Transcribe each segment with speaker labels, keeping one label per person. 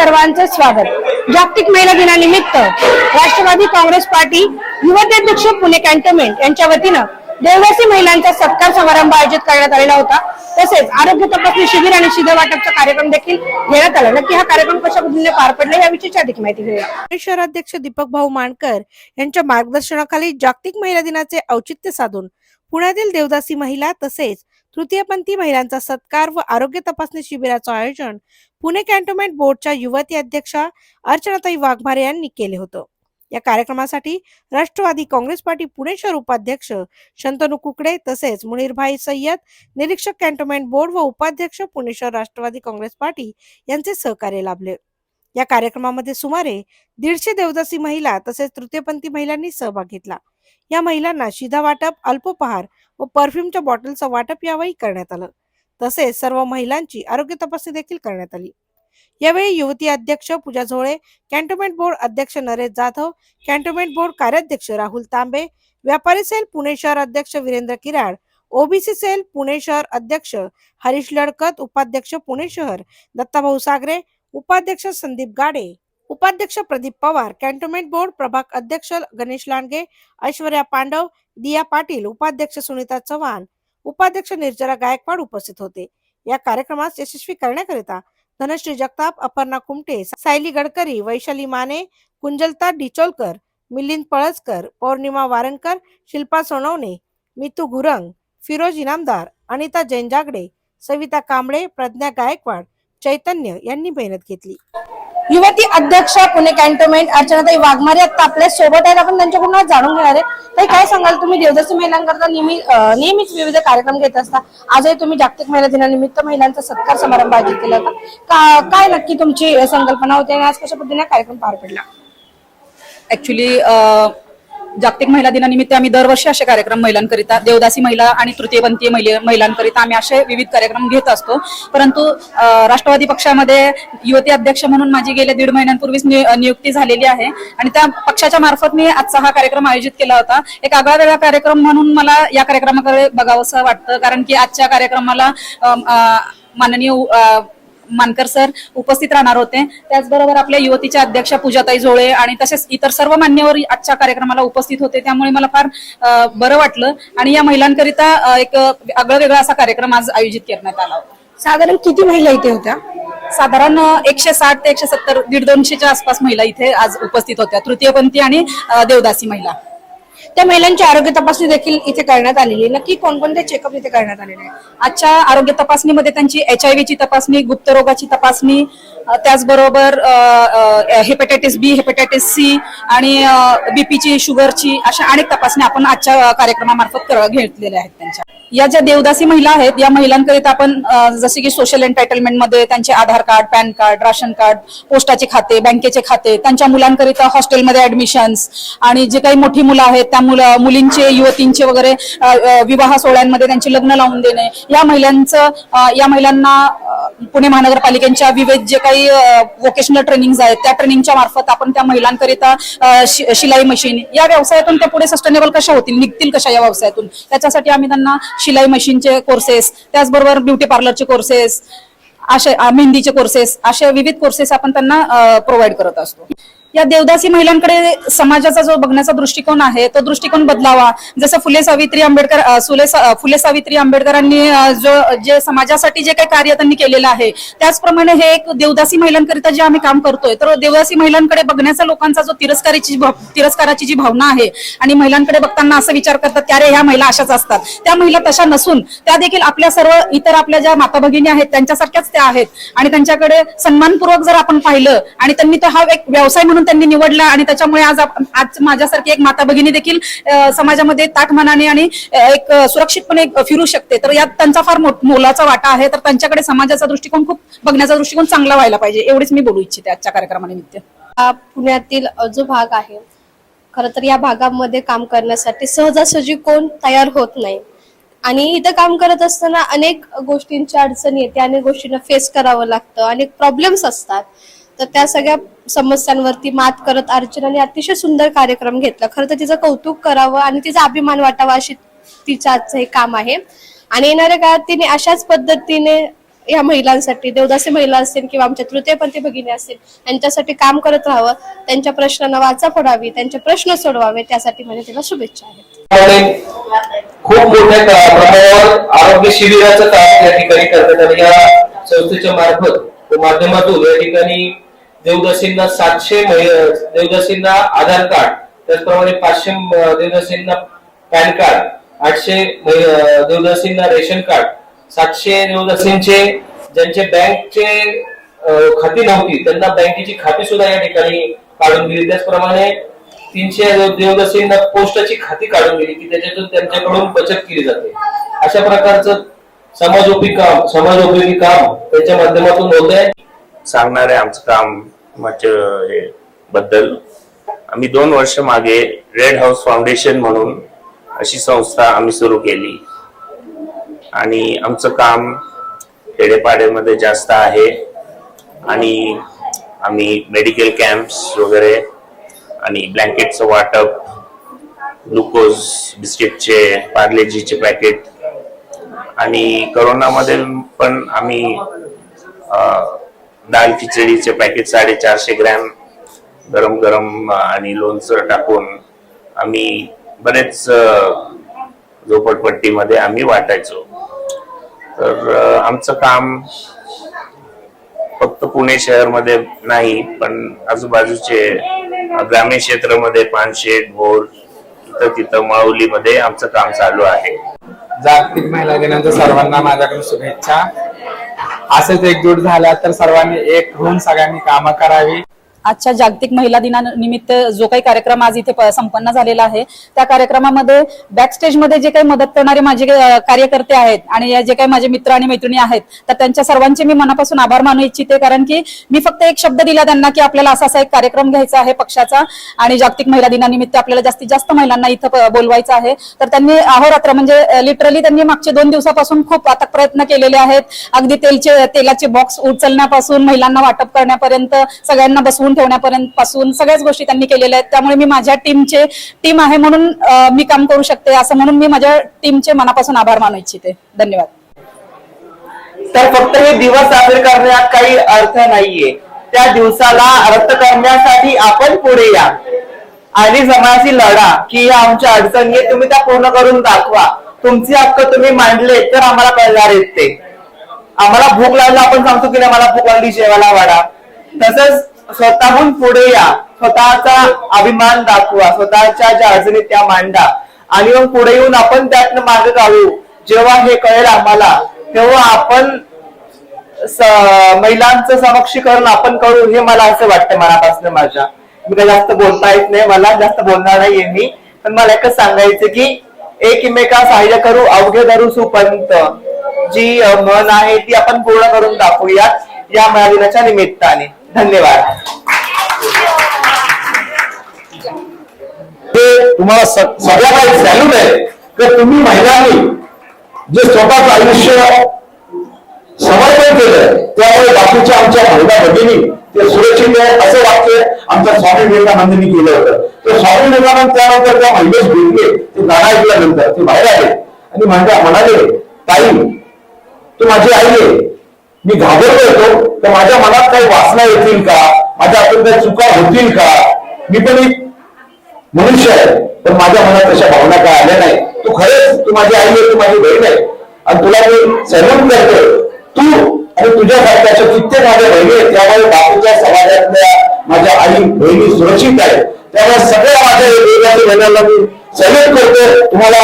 Speaker 1: सर्वांचे स्वागत. जागतिक महिला दिनानिमित्त राष्ट्रवादी काँग्रेस पार्टी युवताध्यक्ष पुणे कॅन्टोन्मेंट यांच्या वतीनं देवदासी महिलांचा सत्कार समारंभ आयोजित करण्यात आलेला होता. तसेच आरोग्य तपासणी शिबिर आणि शिधा वाटपचा कार्यक्रम देखील घेण्यात आला. नक्की हा कार्यक्रम कशा पद्धतीने पार पडला याविषयीची अधिक माहिती घेऊया. शहराध्यक्ष दीपक भाऊ मानकर यांच्या मार्गदर्शनाखाली जागतिक महिला दिनाचे औचित्य साधून पुण्यातील देवदासी महिला तसेच तृतीयपंथी महिलांचा सत्कार व आरोग्य तपासणी शिबिराचं आयोजन पुणे कॅन्टोन्मेंट बोर्डच्या युवती अध्यक्षा अर्चनाताई वाघमारे यांनी केले होतं. या कार्यक्रमासाठी राष्ट्रवादी काँग्रेस पार्टी पुणे शहर उपाध्यक्ष शंतनू कुकडे तसेच मुनीरभाई सय्यद निरीक्षक कॅन्टोन्मेंट बोर्ड व उपाध्यक्ष पुणे शहर राष्ट्रवादी काँग्रेस पार्टी यांचे सहकार्य लाभले. या कार्यक्रमामध्ये सुमारे दीडशे देवदासी महिला तसेच तृतीयपंथी महिलांनी सहभाग घेतला. या महिलांना शिधा वाटप अल्पोपहार व परफ्यूमच्या बॉटलचं वाटप यावेळी करण्यात आलं. तसेच सर्व महिलांची आरोग्य तपासणी देखील करण्यात आली. यावेळी युवती अध्यक्ष पूजा झोळे कॅन्टोन्मेंट बोर्ड अध्यक्ष नरेश जाधव कॅन्टोन्मेंट बोर्ड कार्याध्यक्ष राहुल तांबे व्यापारी सेल पुणे शहर अध्यक्ष वीरेंद्र किराड ओबीसी सेल पुणे शहर अध्यक्ष हरीश लडकत उपाध्यक्ष पुणे शहर दत्ताभाऊ सागरे उपाध्यक्ष संदीप गाडे उपाध्यक्ष प्रदीप पवार कॅन्टोन्मेंट बोर्ड प्रभाग अध्यक्ष गणेश लांडगे ऐश्वर्या पांडव दिया पाटील उपाध्यक्ष सुनीता चव्हाण उपाध्यक्ष निर्जरा गायकवाड उपस्थित होते. या कार्यक्रमास यशस्वी करण्याकरिता धनश्री जगताप अपर्णा कुमटे सायली गडकरी वैशाली माने कुंजलता डिचोलकर मिलिंद पळसकर पौर्णिमा वारणकर शिल्पा सोनवणे मितू गुरंग फिरोज इनामदार अनिता जैनजागडे सविता कांबळे प्रज्ञा गायकवाड चैतन्य यांनी मेहनत घेतली. युवती अध्यक्ष पुणे कॅन्टोनमेंट अर्चनाताई वाघमारे आता आपल्यासोबत आहेत. आपण त्यांच्याकडून जाणून घेणार आहे. ताई काय सांगाल? तुम्ही देवदासी महिलांकरता नेहमी नेहमीच विविध कार्यक्रम घेत असता. आजही तुम्ही जागतिक महिला दिनानिमित्त महिलांचा सत्कार समारंभ आयोजित केला होता. का- काय नक्की तुमची संकल्पना होती आणि आज कशा पद्धतीने कार्यक्रम पार पडला?
Speaker 2: ऍक्च्युली जागतिक महिला दिनानिमित्त आम्ही दरवर्षी असे कार्यक्रम महिलांकरिता देवदासी महिला आणि तृतीयपंथी महिले- महिलांकरिता आम्ही असे विविध कार्यक्रम घेत असतो. परंतु राष्ट्रवादी पक्षामध्ये युवती अध्यक्ष म्हणून माझी गेल्या दीड महिन्यांपूर्वीच नियुक्ती झालेली आहे. आणि त्या पक्षाच्या मार्फत मी आजचा हा कार्यक्रम आयोजित केला होता. एक आगळा वेगळा कार्यक्रम म्हणून मला या कार्यक्रमाकडे बघावंसं वाटतं. कारण की आजच्या कार्यक्रमाला माननीय मानकर सर उपस्थित राहणार होते. त्याचबरोबर आपल्या युवतीच्या अध्यक्षा पूजाताई जोळे आणि तसेच इतर सर्व मान्यवर आजच्या कार्यक्रमाला उपस्थित होते. त्यामुळे मला फार बरं वाटलं. आणि या महिलांकरिता एक आगळा वेगळा असा कार्यक्रम आज आयोजित करण्यात आला होता.
Speaker 1: साधारण किती महिला इथे होत्या?
Speaker 2: साधारण एकशे साठ ते एकशे सत्तर दीड दोनशेच्या आसपास महिला इथे आज उपस्थित होत्या. तृतीयपंथी आणि देवदासी महिला.
Speaker 1: त्या महिलांची आरोग्य तपासणी देखील इथे करण्यात आलेली आहे. नक्की कोणकोणते चेकअप इथे करण्यात आलेले आहे
Speaker 2: आजच्या आरोग्य तपासणीमध्ये त्यांची एच आय व्हीची तपासणी गुप्तरोगाची तपासणी त्याचबरोबर हेपेटायटिस बी हेपेटायटिस सी आणि बीपीची शुगरची अशा अनेक तपासण्या आपण आजच्या कार्यक्रमामार्फत घेतलेल्या आहेत त्यांच्या. या ज्या देवदासी महिला आहेत या महिलांकरिता आपण जसे की सोशल एन्टायटलमेंटमध्ये त्यांचे Aadhaar card PAN card ration card पोस्टाचे खाते बँकेचे खाते त्यांच्या मुलांकरिता हॉस्टेलमध्ये ऍडमिशन्स आणि जे काही मोठी मुलं आहेत त्या मुलं मुलींचे युवतींचे वगैरे विवाह सोहळ्यांमध्ये त्यांचे लग्न लावून देणे. या महिलांचं या महिलांना पुणे महानगरपालिकेच्या विविध जे काही वोकेशनल ट्रेनिंग आहेत त्या ट्रेनिंगच्या मार्फत आपण त्या महिलांकरिता शिलाई मशीन या व्यवसायातून त्या पुढे सस्टेनेबल कशा होतील निघतील कशा या व्यवसायातून? त्याच्यासाठी आम्ही त्यांना शिलाई मशीनचे कोर्सेस त्याचबरोबर ब्युटी पार्लरचे कोर्सेस असे मेहंदीचे कोर्सेस असे विविध कोर्सेस आपण त्यांना प्रोव्हाइड करत असतो. या देवदासी महिलांकडे समाजाचा जो बघण्याचा दृष्टिकोन आहे तो दृष्टिकोन बदलावा. जसं फुले सावित्री आंबेडकर फुले सुले सा- फुले सावित्री आंबेडकरांनी जो जे समाजासाठी जे काही कार्य त्यांनी केलेलं आहे त्याचप्रमाणे हे एक देवदासी महिलांकरिता जे आम्ही काम करतोय तर देवदासी महिलांकडे बघण्याचा लोकांचा जो तिरस्काराची तिरस्काराची जी भावना आहे आणि महिलांकडे बघताना असं विचार करतात की अरे ह्या महिला अशाच असतात. त्या महिला तशा नसून त्या देखील आपल्या सर्व इतर आपल्या ज्या माता भगिनी आहेत त्यांच्यासारख्याच त्या आहेत. आणि त्यांच्याकडे सन्मानपूर्वक जर आपण पाहिलं आणि त्यांनी तो हा एक व्यवसाय म्हणून त्यांनी निवडला आणि त्याच्यामुळे आज आज माझ्यासारखी एक माता भगिनी देखील समाजामध्ये समाजामध्ये ताठमानाने आणि एक सुरक्षितपणे फिरू शकते. तर यात त्यांचा फार मोलाचा वाटा आहे. तर त्यांच्याकडे समाजाचा दृष्टिकोन खूप बघण्याचा दृष्टिकोन चांगला व्हायला पाहिजे. एवढीच मी बोलू इच्छिते आजच्या कार्यक्रमानिमित्त
Speaker 3: पुण्यातील जो भाग आहे खर तर या भागामध्ये काम करण्यासाठी सहजासहजी कोण तयार होत नाही. आणि इथं काम करत असताना अनेक गोष्टींची अडचण येते. अनेक गोष्टींना फेस करावं लागतं. अनेक प्रॉब्लेम्स असतात. तर त्या सगळ्या समस्यांवरती मात करत अर्चनाने अतिशय सुंदर कार्यक्रम घेतला. खरं तर तिचं कौतुक करावं आणि तिचा अभिमान वाटावा अशी तिचं आजचं हे काम आहे. आणि येणाऱ्या काळात तिने अशाच पद्धतीने या महिलांसाठी देवदासी महिला असतील किंवा आमच्या तृतीयपंथी भगिनी असतील यांच्यासाठी काम करत राहावं त्यांच्या प्रश्नांना वाचा फोडावी त्यांचे प्रश्न सोडवावे त्यासाठी म्हणजे तिला शुभेच्छा आहेत.
Speaker 4: खूप मोठ्या प्रमाणावर आरोग्य शिबिराचं काम या ठिकाणी करतात आणि या संस्थेच्या मार्फत माध्यमातून या ठिकाणी देवदासींना सातशे देवदशींना देवदासींना आधार कार्ड त्याचप्रमाणे पाचशे म- देवदासींना पॅन कार्ड आठशे महि- देवदासींना रेशन कार्ड सातशे देवदासींचे ज्यांचे बँकचे खाती नव्हती त्यांना बँकेची खाती सुद्धा या ठिकाणी काढून दिली. त्याचप्रमाणे तीनशे देवदासींना पोस्टाची खाती काढून दिली की त्याच्यातून त्यांच्याकडून बचत केली जाते. अशा प्रकारचं समाजोपी काम समाजोपयोगी काम त्याच्या माध्यमातून होत आहे
Speaker 5: सांगणार आहे आमचं काम म्हणजे हे बद्दल. आम्ही दोन वर्ष मागे रेड हाऊस फाउंडेशन म्हणून अशी संस्था आम्ही सुरू केली. आणि आमचं काम खेडेपाड्यामध्ये जास्त आहे. आणि आम्ही मेडिकल कॅम्प्स वगैरे आणि ब्लँकेटचं वाटप ग्लुकोज बिस्किटचे पार्लेजीचे पॅकेट आणि करोनामध्ये पण आम्ही दाल खिचडीचे पॅकेट साडेचारशे ग्रॅम गरम गरम आणि लोणचं टाकून आम्ही बरेच झोपडपट्टीमध्ये आम्ही वाटायचो. तर आमचं काम फक्त पुणे शहरमध्ये नाही पण आजूबाजूचे ग्रामीण क्षेत्रामध्ये पानशेत भोर इथं तिथं माऊलीमध्ये आमचं काम चालू आहे.
Speaker 6: जागतिक महिला दिनाच्या सर्वांना माझ्याकडून शुभेच्छा. असेच एकजूट झाल्या तर सर्वांनी एक होऊन सगळ्यांनी कामं करावी.
Speaker 2: आजच्या जागतिक महिला दिनानिमित्त जो काही कार्यक्रम आज इथे संपन्न झालेला आहे त्या कार्यक्रमामध्ये बॅक स्टेजमध्ये जे काही मदत करणारे माझे कार्यकर्ते आहेत आणि या जे काही माझे मित्र आणि मैत्रिणी आहेत तर त्यांच्या सर्वांचे मी मनापासून आभार मानू इच्छिते कारण की मी फक्त एक शब्द दिला त्यांना की आपल्याला असा असा एक कार्यक्रम घ्यायचा आहे पक्षाचा आणि जागतिक महिला दिनानिमित्त आपल्याला जास्तीत जास्त महिलांना इथं बोलवायचं आहे. तर त्यांनी अहोरात्र म्हणजे लिटरली त्यांनी मागचे दोन दिवसापासून खूप आता प्रयत्न केलेले आहेत. अगदी तेलचे तेलाचे बॉक्स उचलण्यापासून महिलांना वाटप करण्यापर्यंत सगळ्यांना बसवून ठेवण्यापर्यंत पासून सगळ्याच गोष्टी त्यांनी केलेल्या आहेत. त्यामुळे मी माझ्या टीमचे टीम आहे म्हणून मी काम करू शकते असं म्हणून मी माझ्या टीमचे मनापासून आभार मानू इच्छिते. धन्यवाद.
Speaker 7: तर फक्त हे दिवस साजरे करण्यात काही अर्थ नाहीये. त्या दिवसाला अर्थ करण्यासाठी आपण पुढे या. आणि समाजाशी लढा की या आमच्या अडचणी तुम्ही त्या पूर्ण करून दाखवा. तुमचे हक्क तुम्ही मांडले तर आम्हाला कळणार आहेत ते. आम्हाला भूक लागला आपण सांगतो की नाही मला भूक लागली जेवायला वाढा. तसंच स्वतःहून पुढे या. स्वतःचा अभिमान दाखवा. स्वतःच्या ज्या अडचणी त्या मांडा. आणि मग पुढे येऊन आपण त्यातनं मार्ग काढू. जेव्हा हे कळेल आम्हाला तेव्हा आपण महिलांचं समक्षीकरण आपण करू हे मला असं वाटतं मनापासून माझ्या. मी काही जास्त बोलता येत नाही मला जास्त बोलणार नाहीये मी. पण मला एकच सांगायचं की एकमेका सहाय्य करू अवघे धरू सुपंत. जी मन आहे ती आपण पूर्ण करून दाखवूयात या महादिनाच्या निमित्ताने. धन्यवाद.
Speaker 8: ते तुम्हाला स- काही सॅल्यूट आहे. तर तुम्ही महिलांनी जे स्वतःच आयुष्य समर्पण केलं त्यामुळे बाकीच्या आमच्या महिला भगिनी ते सुरक्षित आहे असं वाक्य आमच्या स्वामी विवेकानंदांनी केलं होतं. तर स्वामी विवेकानंद त्यानंतर त्या महिलेस भेटले. ते गाणं ऐकल्यानंतर ते बाहेर आले. आणि म्हणजे म्हणाले ताई तू माझी आई आहे. मी घाबरलो तर माझ्या मनात काही वासना येतील का? माझ्या हातून काही चुका होतील का? मी पण एक मनुष्य आहे. पण माझ्या मनात तशा भावना काय आल्या नाही. तू खरंच तू माझी आई आहे तू माझी बहीण आहे. आणि तुला मी सॅल्यूट करतो तू आणि तुझ्यासारख्या कित्येक माझ्या बहिणी आहेत. त्यामुळे बापूच्या समाजातल्या माझ्या आई बहिणी सुरक्षित आहेत. त्यामुळे सगळ्या माझ्या वेगवेगळ्या बहिणांना मी सॅल्यूट करतो तुम्हाला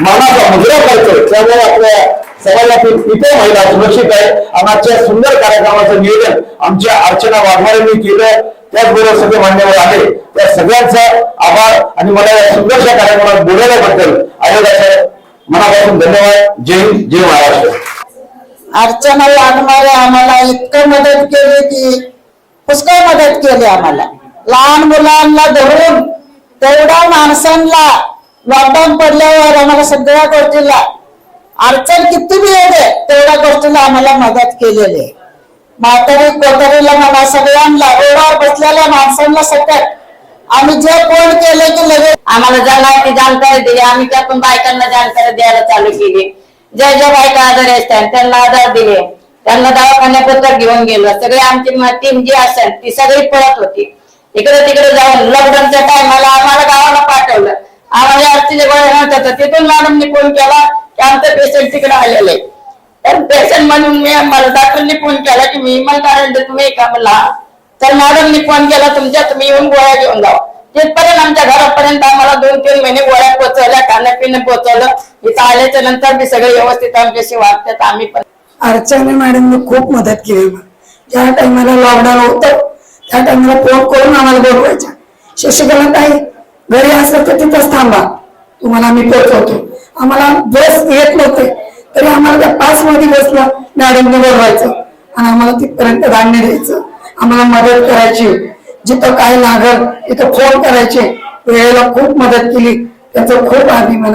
Speaker 8: मानाचा मुजरा करतो त्यामुळे आपल्या समाजातील इतर महिला सुरक्षित आहेत. आणि आजच्या सुंदर कार्यक्रमाचं नियोजन आमच्या अर्चना वाघमारेंनी केलं. त्याचबरोबर सगळे मान्यवर आले त्या सगळ्यांचा आभार आणि मला या सुंदरशा कार्यक्रमात बोलवल्याबद्दल आयोगाचं मनापासून धन्यवाद. जय हिंद जय महाराष्ट्र.
Speaker 9: अर्चना वाघमारे आम्हाला इतकं मदत केली की पुष्कळ मदत केली आम्हाला. लहान मुलांना धरून तेवढ्या माणसांना लॉकडाऊन पडल्यावर आम्हाला सगळ्या गोष्टीला अडचण किती बी येते तेवढ्या गोष्टीला आम्हाला मदत केलेली. आहे म्हातारी कोतारीला म्हणा सगळ्यांना रोडावर बसलेल्या माणसांना सकट आम्ही जे कोण केले की लगेच
Speaker 10: आम्हाला ज्या माहिती जानकारी दिली आम्ही त्यातून बायकांना जानकारी द्यायला चालू केली.
Speaker 9: ज्या ज्या बायका आजारी असतात त्यांना आधार दिले. त्यांना दवाखान्यापुरता घेऊन गेलो. सगळे आमची टीम जी असेल ती सगळी पळत होती. इकडे तिकडे जाऊन लॉकडाऊनच्या टायमाला आम्हाला गावाला पाठवलं. आम्हाला आरतीचे गोळे नव्हतं तर तिथून मॅडमने फोन केला की आमचं पेशंट तिकडे आलेलं. आहे तर पेशंट म्हणून मी मला डॉक्टरनी फोन केला की मी मला कारण तुम्ही का म्हणला? तर मॅडमनी फोन केला तुमच्या तुम्ही येऊन गोळ्या घेऊन जावा तिथपर्यंत आमच्या घरापर्यंत आम्हाला दोन तीन महिने गोळ्या पोचवल्या खाण्यापिणं पोचवलं इथं आल्याच्यानंतर मी सगळे व्यवस्थित आमच्याशी वागतात. आम्ही पण
Speaker 10: अर्चना मॅडमने खूप मदत केली. मला. ज्या टायमाला लॉकडाऊन होतं त्या टायमाला फोन करून आम्हाला बोलवायच्या. शशिकला ताई घरी असलं तर तिथंच थांबा. तुम्हाला आम्ही पोहोचवतो आम्हाला बस येत नव्हते. तरी आम्हाला त्या पासमध्ये बसला मॅडमने बोलवायचं. आणि आम्हाला तिथपर्यंत धान्य द्यायचं. आम्हाला मदत करायची. जिथं काय लागल तिथं फोन करायचे. वेळेला खूप मदत केली. त्याचं खूप अभिमान मला